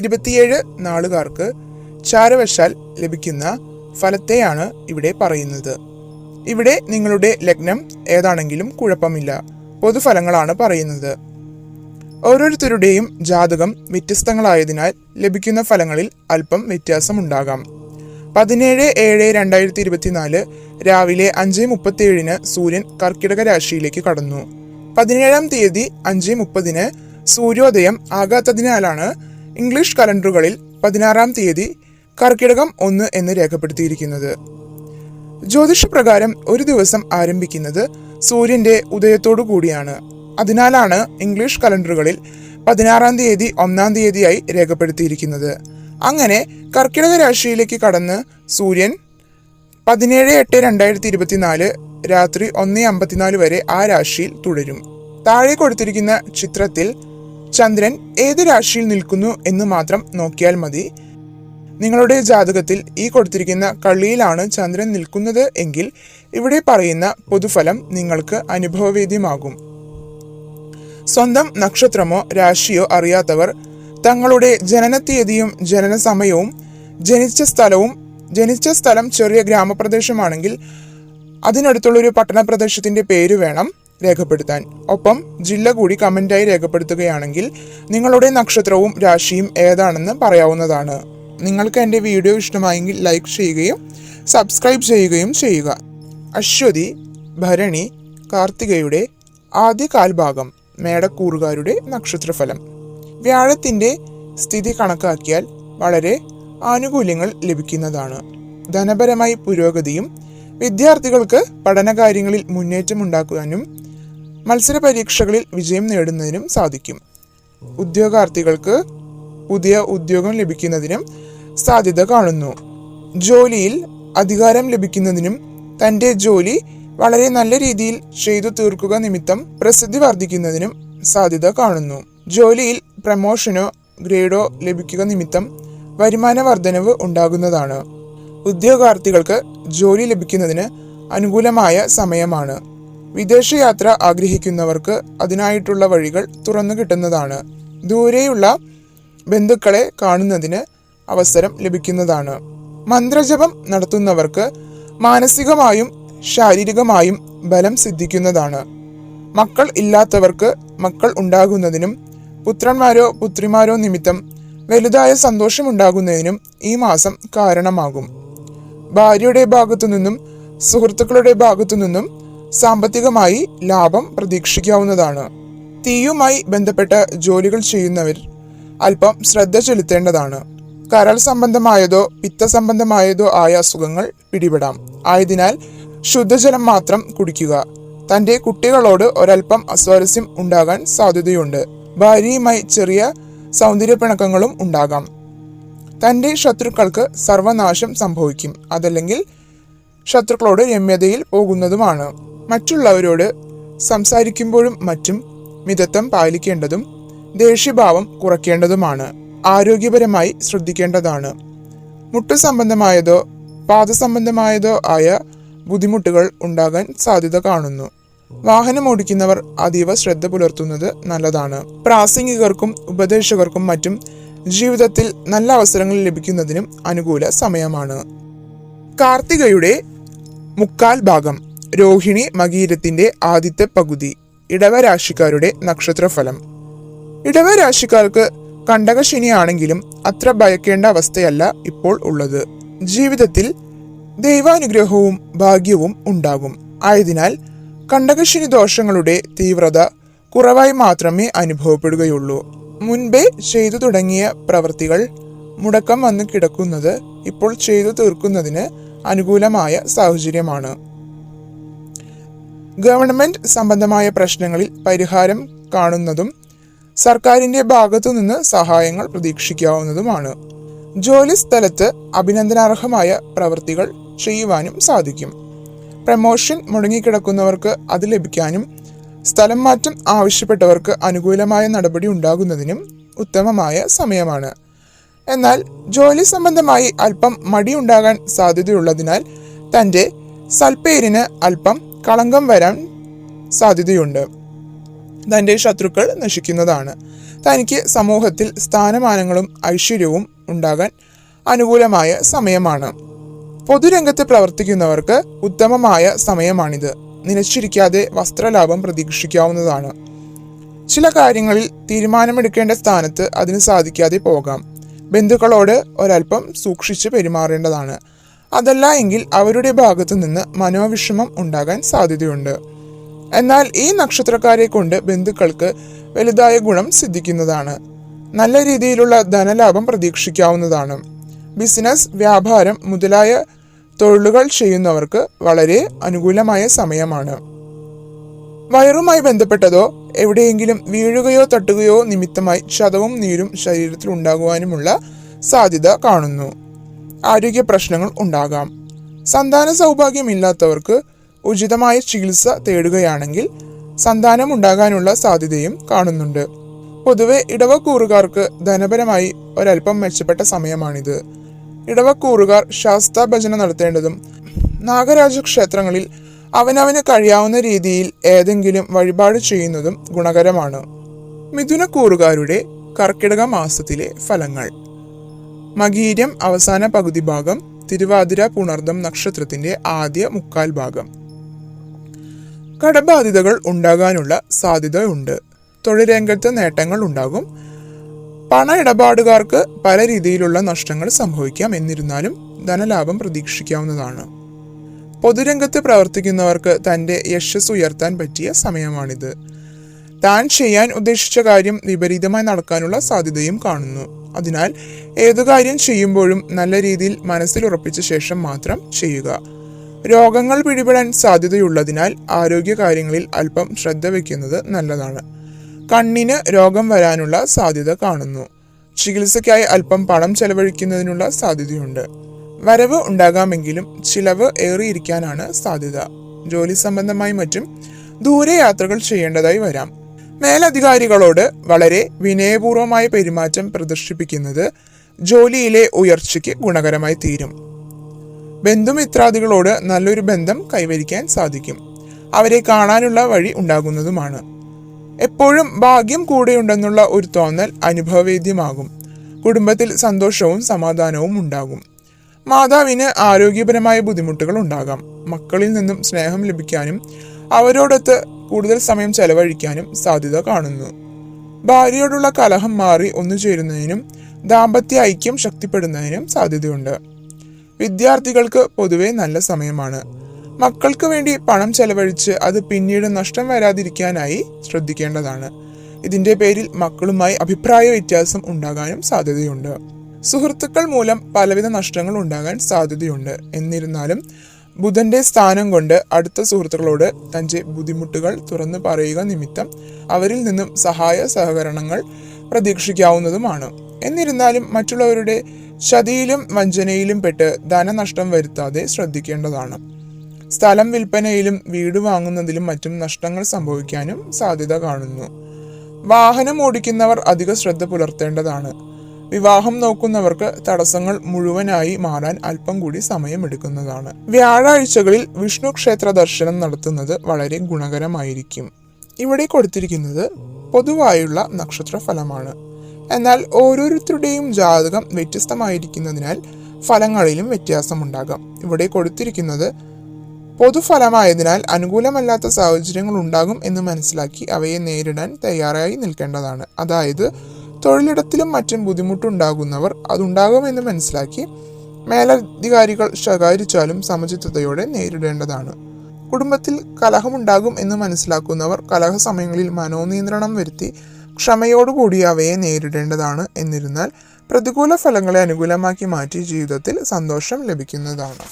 ഇരുപത്തിയേഴ് നാളുകാർക്ക് ചാരവശാൽ ലഭിക്കുന്ന ഫലത്തെയാണ് ഇവിടെ പറയുന്നത്. ഇവിടെ നിങ്ങളുടെ ലഗ്നം ഏതാണെങ്കിലും കുഴപ്പമില്ല. പൊതുഫലങ്ങളാണ് പറയുന്നത്. ഓരോരുത്തരുടെയും ജാതകം വ്യത്യസ്തങ്ങളായതിനാൽ ലഭിക്കുന്ന ഫലങ്ങളിൽ അല്പം വ്യത്യാസമുണ്ടാകാം. പതിനേഴ് ഏഴ് രണ്ടായിരത്തി ഇരുപത്തിനാല് രാവിലെ അഞ്ച് മുപ്പത്തിയേഴിന് സൂര്യൻ കർക്കിടക രാശിയിലേക്ക് കടന്നു. പതിനേഴാം തീയതി അഞ്ച് മുപ്പതിന് സൂര്യോദയം ആകാത്തതിനാലാണ് ഇംഗ്ലീഷ് കലണ്ടറുകളിൽ പതിനാറാം തീയതി കർക്കിടകം ഒന്ന് എന്ന് രേഖപ്പെടുത്തിയിരിക്കുന്നത്. ജ്യോതിഷപ്രകാരം ഒരു ദിവസം ആരംഭിക്കുന്നത് സൂര്യന്റെ ഉദയത്തോടു കൂടിയാണ്. അതിനാലാണ് ഇംഗ്ലീഷ് കലണ്ടറുകളിൽ പതിനാറാം തീയതി ഒന്നാം തീയതിയായി രേഖപ്പെടുത്തിയിരിക്കുന്നത്. അങ്ങനെ കർക്കിടക രാശിയിലേക്ക് കടന്ന് സൂര്യൻ പതിനേഴ് എട്ട് രണ്ടായിരത്തി ഇരുപത്തിനാല് രാത്രി ഒന്ന് അമ്പത്തിനാല് വരെ ആ രാശിയിൽ തുടരും. താഴെ കൊടുത്തിരിക്കുന്ന ചിത്രത്തിൽ ചന്ദ്രൻ ഏത് രാശിയിൽ നിൽക്കുന്നു എന്ന് മാത്രം നോക്കിയാൽ മതി. നിങ്ങളുടെ ജാതകത്തിൽ ഈ കൊടുത്തിരിക്കുന്ന കള്ളിയിലാണ് ചന്ദ്രൻ നിൽക്കുന്നത് എങ്കിൽ ഇവിടെ പറയുന്ന പൊതുഫലം നിങ്ങൾക്ക് അനുഭവവേദ്യമാകും. സ്വന്തം നക്ഷത്രമോ രാശിയോ അറിയാത്തവർ തങ്ങളുടെ ജനനത്തീയതിയും ജനന സമയവും ജനിച്ച സ്ഥലവും ജനിച്ച സ്ഥലം ചെറിയ ഗ്രാമപ്രദേശമാണെങ്കിൽ അതിനടുത്തുള്ള ഒരു പട്ടണ പ്രദേശത്തിന്റെ പേര് വേണം. രേഖപ്പെടുത്താൻ. ഒപ്പം ജില്ല കൂടി കമന്റായി രേഖപ്പെടുത്തുകയാണെങ്കിൽ നിങ്ങളുടെ നക്ഷത്രവും രാശിയും ഏതാണെന്ന് പറയാവുന്നതാണ്. നിങ്ങൾക്ക് എന്റെ വീഡിയോ ഇഷ്ടമായെങ്കിൽ ലൈക്ക് ചെയ്യുകയും സബ്സ്ക്രൈബ് ചെയ്യുകയും ചെയ്യുക. അശ്വതി ഭരണി കാർത്തികയുടെ ആദ്യ കാൽഭാഗം മേടക്കൂറുകാരുടെ നക്ഷത്രഫലം. വ്യാഴത്തിന്റെ സ്ഥിതി കണക്കാക്കിയാൽ വളരെ ആനുകൂല്യങ്ങൾ ലഭിക്കുന്നതാണ്. ധനപരമായി പുരോഗതിയും വിദ്യാർത്ഥികൾക്ക് പഠനകാര്യങ്ങളിൽ മുന്നേറ്റമുണ്ടാക്കുവാനും മത്സര പരീക്ഷകളിൽ വിജയം നേടുന്നതിനും സാധിക്കും. ഉദ്യോഗാർത്ഥികൾക്ക് പുതിയ ഉദ്യോഗം ലഭിക്കുന്നതിനും സാധ്യത കാണുന്നു. ജോലിയിൽ അധികാരം ലഭിക്കുന്നതിനും തന്റെ ജോലി വളരെ നല്ല രീതിയിൽ ചെയ്തു തീർക്കുക നിമിത്തം പ്രസിദ്ധി വർദ്ധിക്കുന്നതിനും സാധ്യത കാണുന്നു. ജോലിയിൽ പ്രമോഷനോ ഗ്രേഡോ ലഭിക്കുക നിമിത്തം വരുമാന വർധനവ് ഉണ്ടാകുന്നതാണ്. ഉദ്യോഗാർത്ഥികൾക്ക് ജോലി ലഭിക്കുന്നതിന് അനുകൂലമായ സമയമാണ്. വിദേശയാത്ര ആഗ്രഹിക്കുന്നവർക്ക് അതിനായിട്ടുള്ള വഴികൾ തുറന്നു കിട്ടുന്നതാണ്. ദൂരെയുള്ള ബന്ധുക്കളെ കാണുന്നതിന് അവസരം ലഭിക്കുന്നതാണ്. മന്ത്രജപം നടത്തുന്നവർക്ക് മാനസികമായും ശാരീരികമായും ബലം സിദ്ധിക്കുന്നതാണ്. മക്കൾ ഇല്ലാത്തവർക്ക് മക്കൾ ഉണ്ടാകുന്നതിനും പുത്രന്മാരോ പുത്രിമാരോ നിമിത്തം വലുതായ സന്തോഷമുണ്ടാകുന്നതിനും ഈ മാസം കാരണമാകും. ഭാര്യയുടെ ഭാഗത്തു നിന്നും സുഹൃത്തുക്കളുടെ ഭാഗത്തു നിന്നും സാമ്പത്തികമായി ലാഭം പ്രതീക്ഷിക്കാവുന്നതാണ്. തീയുമായി ബന്ധപ്പെട്ട ജോലികൾ ചെയ്യുന്നവർ അല്പം ശ്രദ്ധ ചെലുത്തേണ്ടതാണ്. കരൾ സംബന്ധമായതോ പിത്ത സംബന്ധമായതോ ആയ അസുഖങ്ങൾ പിടിപെടാം. ആയതിനാൽ ശുദ്ധജലം മാത്രം കുടിക്കുക. തന്റെ കുട്ടികളോട് ഒരൽപ്പം അസ്വാരസ്യം ഉണ്ടാകാൻ സാധ്യതയുണ്ട്. ഭാര്യയുമായി ചെറിയ സൗന്ദര്യപ്പിണക്കങ്ങളും ഉണ്ടാകാം. തന്റെ ശത്രുക്കൾക്ക് സർവനാശം സംഭവിക്കും. അതല്ലെങ്കിൽ ശത്രുക്കളോട് രമ്യതയിൽ പോകുന്നതുമാണ്. മറ്റുള്ളവരോട് സംസാരിക്കുമ്പോഴും മറ്റും മിതത്വം പാലിക്കേണ്ടതും ദേഷ്യഭാവം കുറയ്ക്കേണ്ടതുമാണ്. ആരോഗ്യപരമായി ശ്രദ്ധിക്കേണ്ടതാണ്. മുട്ടു സംബന്ധമായതോ പാദസംബന്ധമായതോ ആയ ബുദ്ധിമുട്ടുകൾ ഉണ്ടാകാൻ സാധ്യത കാണുന്നു. വാഹനം ഓടിക്കുന്നവർ അതീവ ശ്രദ്ധ പുലർത്തുന്നത് നല്ലതാണ്. പ്രാസംഗികർക്കും ഉപദേശകർക്കും മറ്റും ജീവിതത്തിൽ നല്ല അവസരങ്ങൾ ലഭിക്കുന്നതിനും അനുകൂല സമയമാണ്. കാർത്തികയുടെ മുക്കാൽ ഭാഗം രോഹിണി മകീരത്തിന്റെ ആദ്യത്തെ പകുതി ഇടവരാശിക്കാരുടെ നക്ഷത്രഫലം. ഇടവരാശിക്കാർക്ക് കണ്ടകശനിയാണെങ്കിലും അത്ര ഭയക്കേണ്ട അവസ്ഥയല്ല ഇപ്പോൾ ഉള്ളത്. ജീവിതത്തിൽ ദൈവാനുഗ്രഹവും ഭാഗ്യവും ഉണ്ടാകും. ആയതിനാൽ കണ്ടകശനി ദോഷങ്ങളുടെ തീവ്രത കുറവായി മാത്രമേ അനുഭവപ്പെടുകയുള്ളൂ. മുൻപേ ചെയ്തു തുടങ്ങിയ പ്രവൃത്തികൾ മുടക്കം വന്ന് കിടക്കുന്നത് ഇപ്പോൾ ചെയ്തു തീർക്കുന്നതിന് അനുകൂലമായ സാഹചര്യമാണ്. ഗവൺമെന്റ് സംബന്ധമായ പ്രശ്നങ്ങളിൽ പരിഹാരം കാണുന്നതും സർക്കാരിന്റെ ഭാഗത്തുനിന്ന് സഹായങ്ങൾ പ്രതീക്ഷിക്കാവുന്നതുമാണ്. ജോലി സ്ഥലത്ത് അഭിനന്ദനാർഹമായ പ്രവൃത്തികൾ ചെയ്യുവാനും സാധിക്കും. പ്രമോഷൻ മുടങ്ങിക്കിടക്കുന്നവർക്ക് അത് ലഭിക്കാനും സ്ഥലം മാറ്റം ആവശ്യപ്പെട്ടവർക്ക് അനുകൂലമായ നടപടി ഉണ്ടാകുന്നതിനും ഉത്തമമായ സമയമാണ്. എന്നാൽ ജോലി സംബന്ധമായി അല്പം മടിയുണ്ടാകാൻ സാധ്യതയുള്ളതിനാൽ തന്റെ സൽപ്പേരിന് അല്പം കളങ്കം വരാൻ സാധ്യതയുണ്ട്. തന്റെ ശത്രുക്കൾ നശിക്കുന്നതാണ്. തനിക്ക് സമൂഹത്തിൽ സ്ഥാനമാനങ്ങളും ഐശ്വര്യവും ഉണ്ടാകാൻ അനുകൂലമായ സമയമാണ്. പൊതുരംഗത്ത് പ്രവർത്തിക്കുന്നവർക്ക് ഉത്തമമായ സമയമാണിത്. നിലച്ചിരിക്കാതെ വസ്ത്രലാഭം പ്രതീക്ഷിക്കാവുന്നതാണ്. ചില കാര്യങ്ങളിൽ തീരുമാനമെടുക്കേണ്ട സ്ഥാനത്ത് അതിന് സാധിക്കാതെ പോകാം. ബന്ധുക്കളോട് ഒരല്പം സൂക്ഷിച്ച് പെരുമാറേണ്ടതാണ്. അതല്ല എങ്കിൽ അവരുടെ ഭാഗത്തു നിന്ന് മനോവിഷമം ഉണ്ടാകാൻ സാധ്യതയുണ്ട്. എന്നാൽ ഈ നക്ഷത്രക്കാരെ കൊണ്ട് ബന്ധുക്കൾക്ക് വലുതായ ഗുണം സിദ്ധിക്കുന്നതാണ്. നല്ല രീതിയിലുള്ള ധനലാഭം പ്രതീക്ഷിക്കാവുന്നതാണ്. ബിസിനസ് വ്യാപാരം മുതലായ തൊഴിലുകൾ ചെയ്യുന്നവർക്ക് വളരെ അനുകൂലമായ സമയമാണ്. വയറുമായി ബന്ധപ്പെട്ടതോ എവിടെയെങ്കിലും വീഴുകയോ തട്ടുകയോ നിമിത്തമായി ക്ഷതവും നീരും ശരീരത്തിൽ ഉണ്ടാകുവാനുമുള്ള സാധ്യത കാണുന്നു. ആരോഗ്യ പ്രശ്നങ്ങൾ ഉണ്ടാകാം. സന്താന സൗഭാഗ്യമില്ലാത്തവർക്ക് ഉചിതമായ ചികിത്സ തേടുകയാണെങ്കിൽ സന്താനം ഉണ്ടാകാനുള്ള സാധ്യതയും കാണുന്നുണ്ട്. പൊതുവെ ഇടവക്കൂറുകാർക്ക് ധനപരമായി ഒരല്പം മെച്ചപ്പെട്ട സമയമാണിത്. ഇടവക്കൂറുകാർ ശാസ്ത്ര ഭജന നടത്തേണ്ടതും നാഗരാജ ക്ഷേത്രങ്ങളിൽ അവനവന് കഴിയാവുന്ന രീതിയിൽ ഏതെങ്കിലും വഴിപാട് ചെയ്യുന്നതും ഗുണകരമാണ്. മിഥുനക്കൂറുകാരുടെ കർക്കിടക മാസത്തിലെ ഫലങ്ങൾ. മകീര്യം അവസാന പകുതി ഭാഗം തിരുവാതിര പുണർദം നക്ഷത്രത്തിന്റെ ആദ്യ മുക്കാൽ ഭാഗം. കടബാധിതകൾ ഉണ്ടാകാനുള്ള സാധ്യതയുണ്ട്. തൊഴിൽ രംഗത്ത് നേട്ടങ്ങൾ ഉണ്ടാകും. പണ ഇടപാടുകാർക്ക് പല രീതിയിലുള്ള നഷ്ടങ്ങൾ സംഭവിക്കാം എന്നിരുന്നാലും ധനലാഭം പ്രതീക്ഷിക്കാവുന്നതാണ്. പൊതുരംഗത്ത് പ്രവർത്തിക്കുന്നവർക്ക് തന്റെ യശസ് ഉയർത്താൻ പറ്റിയ സമയമാണിത്. താൻ ചെയ്യാൻ ഉദ്ദേശിച്ച കാര്യം വിപരീതമായി നടക്കാനുള്ള സാധ്യതയും കാണുന്നു. അതിനാൽ ഏതു കാര്യം ചെയ്യുമ്പോഴും നല്ല രീതിയിൽ മനസ്സിൽ ഉറപ്പിച്ച ശേഷം മാത്രം ചെയ്യുക. രോഗങ്ങൾ പിടിപെടാൻ സാധ്യതയുള്ളതിനാൽ ആരോഗ്യ കാര്യങ്ങളിൽ അല്പം ശ്രദ്ധ വയ്ക്കുന്നത് നല്ലതാണ്. കണ്ണിന് രോഗം വരാനുള്ള സാധ്യത കാണുന്നു. ചികിത്സയ്ക്കായി അല്പം പണം ചെലവഴിക്കുന്നതിനുള്ള സാധ്യതയുണ്ട്. വരവ് ഉണ്ടാകാമെങ്കിലും ചിലവ് ഏറിയിരിക്കാനാണ് സാധ്യത. ജോലി സംബന്ധമായി മറ്റും ദൂരയാത്രകൾ ചെയ്യേണ്ടതായി വരാം. മേലധികാരികളോട് വളരെ വിനയപൂർവമായ പെരുമാറ്റം പ്രദർശിപ്പിക്കുന്നത് ജോലിയിലെ ഉയർച്ചയ്ക്ക് ഗുണകരമായി തീരും. ബന്ധുമിത്രാദികളോട് നല്ലൊരു ബന്ധം കൈവരിക്കാൻ സാധിക്കും. അവരെ കാണാനുള്ള വഴി ഉണ്ടാകുന്നതുമാണ്. എപ്പോഴും ഭാഗ്യം കൂടെയുണ്ടെന്നുള്ള ഒരു തോന്നൽ അനുഭവവേദ്യമാകും. കുടുംബത്തിൽ സന്തോഷവും സമാധാനവും ഉണ്ടാകും. മാതാവിന് ആരോഗ്യപരമായ ബുദ്ധിമുട്ടുകൾ ഉണ്ടാകാം. മക്കളിൽ നിന്നും സ്നേഹം ലഭിക്കാനും അവരോടൊത്ത് കൂടുതൽ സമയം ചെലവഴിക്കാനും സാധ്യത കാണുന്നു. ഭാര്യയോടുള്ള കലഹം മാറി ഒന്നുചേരുന്നതിനും ദാമ്പത്യ ഐക്യം ശക്തിപ്പെടുന്നതിനും സാധ്യതയുണ്ട്. വിദ്യാർത്ഥികൾക്ക് പൊതുവെ നല്ല സമയമാണ്. മക്കൾക്ക് വേണ്ടി പണം ചെലവഴിച്ച് അത് പിന്നീട് നഷ്ടം വരാതിരിക്കാനായി ശ്രദ്ധിക്കേണ്ടതാണ്. ഇതിന്റെ പേരിൽ മക്കളുമായി അഭിപ്രായ വ്യത്യാസം ഉണ്ടാകാനും സാധ്യതയുണ്ട്. സുഹൃത്തുക്കൾ മൂലം പലവിധ നഷ്ടങ്ങൾ ഉണ്ടാകാൻ സാധ്യതയുണ്ട്. എന്നിരുന്നാലും ബുധന്റെ സ്ഥാനം കൊണ്ട് അടുത്ത സുഹൃത്തുക്കളോട് തന്റെ ബുദ്ധിമുട്ടുകൾ തുറന്നു പറയുക നിമിത്തം അവരിൽ നിന്നും സഹായ സഹകരണങ്ങൾ പ്രതീക്ഷിക്കാവുന്നതുമാണ്. എന്നിരുന്നാലും മറ്റുള്ളവരുടെ ചതിയിലും വഞ്ചനയിലും പെട്ട് ധനനഷ്ടം വരുത്താതെ ശ്രദ്ധിക്കേണ്ടതാണ്. സ്ഥലം വിൽപ്പനയിലും വീട് വാങ്ങുന്നതിലും മറ്റും നഷ്ടങ്ങൾ സംഭവിക്കാനും സാധ്യത കാണുന്നു. വാഹനം ഓടിക്കുന്നവർ അധിക ശ്രദ്ധ പുലർത്തേണ്ടതാണ്. വിവാഹം നോക്കുന്നവർക്ക് തടസ്സങ്ങൾ മുഴുവനായി മാറാൻ അല്പം കൂടി സമയമെടുക്കുന്നതാണ്. വ്യാഴാഴ്ചകളിൽ വിഷ്ണു ക്ഷേത്ര ദർശനം നടത്തുന്നത് വളരെ ഗുണകരമായിരിക്കും. ഇവിടെ കൊടുത്തിരിക്കുന്നത് പൊതുവായുള്ള നക്ഷത്ര ഫലമാണ് എന്നാൽ ഓരോരുത്തരുടെയും ജാതകം വ്യത്യസ്തമായിരിക്കുന്നതിനാൽ ഫലങ്ങളിലും വ്യത്യാസമുണ്ടാകാം. ഇവിടെ കൊടുത്തിരിക്കുന്നത് പൊതുഫലമായതിനാൽ അനുകൂലമല്ലാത്ത സാഹചര്യങ്ങൾ ഉണ്ടാകും എന്ന് മനസ്സിലാക്കി അവയെ നേരിടാൻ തയ്യാറായി നിൽക്കേണ്ടതാണ്. അതായത് തൊഴിലിടത്തിലും മറ്റും ബുദ്ധിമുട്ടുണ്ടാകുന്നവർ അതുണ്ടാകുമെന്ന് മനസ്സിലാക്കി മേലധികാരികൾ ശകാരിച്ചാലും സമചിത്തതയോടെ നേരിടേണ്ടതാണ്. കുടുംബത്തിൽ കലഹമുണ്ടാകും എന്ന് മനസ്സിലാക്കുന്നവർ കലഹ സമയങ്ങളിൽ മനോനിയന്ത്രണം വരുത്തി ക്ഷമയോടുകൂടി അവയെ നേരിടേണ്ടതാണ് എന്നിരുന്നാൽ പ്രതികൂല ഫലങ്ങളെ അനുകൂലമാക്കി മാറ്റി ജീവിതത്തിൽ സന്തോഷം ലഭിക്കുന്നതാണ്.